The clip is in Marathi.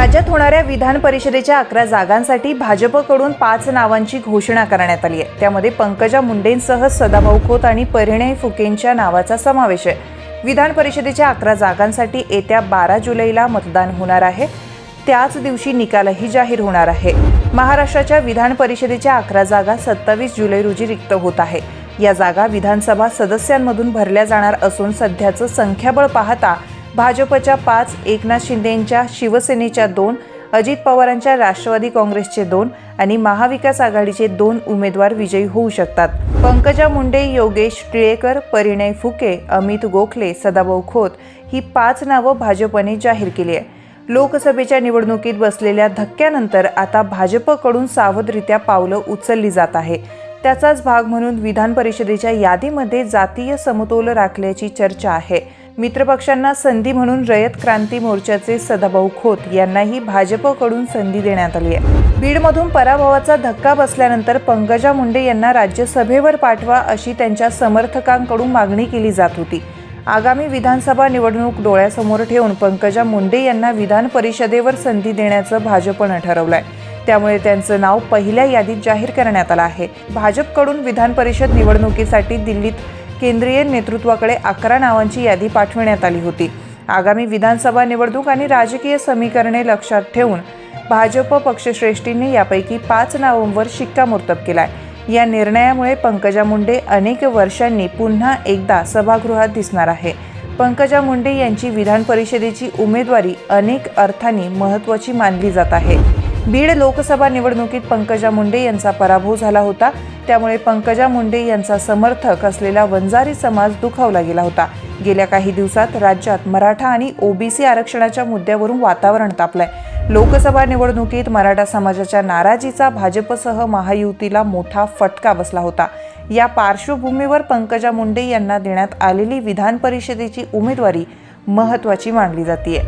राज्यात होणाऱ्या विधान परिषदेच्या अकरा जागांसाठी भाजपकडून पाच नावांची घोषणा करण्यात आली आहे. त्यामध्ये पंकजा मुंडेंसह सदाभाऊ खोत आणि परिणय फुकेंच्या नावाचा समावेश आहे. विधान परिषदेच्या अकरा जागांसाठी येत्या बारा जुलैला मतदान होणार आहे. त्याच दिवशी निकालही जाहीर होणार आहे. महाराष्ट्राच्या विधान परिषदेच्या अकरा जागा सत्तावीस जुलै रोजी रिक्त होत आहे. या जागा विधानसभा सदस्यांमधून भरल्या जाणार असून सध्याचं संख्याबळ पाहता भाजपच्या पाच एकनाथ शिंदेंच्या शिवसेनेच्या दोन अजित पवारांच्या राष्ट्रवादी काँग्रेसचे दोन आणि महाविकास आघाडीचे दोन उमेदवार विजयी होऊ शकतात. पंकजा मुंडे योगेश टिळेकर परिणय फुके अमित गोखले सदाभाऊ खोत ही पाच नावं भाजपने जाहीर केली आहे. लोकसभेच्या निवडणुकीत बसलेल्या धक्क्यानंतर आता भाजपकडून सावधरित्या पावलं उचलली जात आहे. त्याचाच भाग म्हणून विधान परिषदेच्या यादीमध्ये जातीय समतोल राखल्याची चर्चा आहे. मित्रपक्षांना संधी म्हणून रयत क्रांती मोर्चाचे सदाभाऊ खोत यांनाही भाजपकडून संधी देण्यात आली आहे. बीडमधून पराभवाचा धक्का बसल्यानंतर पंकजा मुंडे यांना राज्यसभेवर पाठवा अशी त्यांच्या समर्थकांकडून मागणी केली जात होती. आगामी विधानसभा निवडणूक डोळ्यासमोर ठेवून पंकजा मुंडे यांना विधान परिषदेवर संधी देण्याचं भाजपनं ठरवलं आहे त्यामुळे त्यांचं नाव पहिल्या यादीत जाहीर करण्यात आलं आहे. भाजपकडून विधान परिषद निवडणुकीसाठी दिल्लीत केंद्रीय नेतृत्वाकडे अकरा नावांची यादी पाठविण्यात आली होती. आगामी विधानसभा निवडणूक आणि राजकीय समीकरणे लक्षात ठेवून भाजप पक्षश्रेष्ठींनी यापैकी पाच नावांवर शिक्कामोर्तब केलाय. या निर्णयामुळे पंकजा मुंडे अनेक वर्षांनी पुन्हा एकदा सभागृहात दिसणार आहे. पंकजा मुंडे यांची विधान परिषदेची उमेदवारी अनेक अर्थांनी महत्त्वाची मानली जात आहे. बीड लोकसभा निवडणुकीत पंकजा मुंडे यांचा पराभव झाला होता. त्यामुळे पंकजा मुंडे यांचा समर्थक असलेला वंजारी समाज दुखावला गेला होता. गेल्या काही दिवसात राज्यात मराठा आणि ओबीसी आरक्षणाच्या मुद्द्यावरून वातावरण तापलंय. लोकसभा निवडणुकीत मराठा समाजाच्या नाराजीचा भाजपसह महायुतीला मोठा फटका बसला होता. या पार्श्वभूमीवर पंकजा मुंडे यांना देण्यात आलेली विधान परिषदेची उमेदवारी महत्त्वाची मानली जाते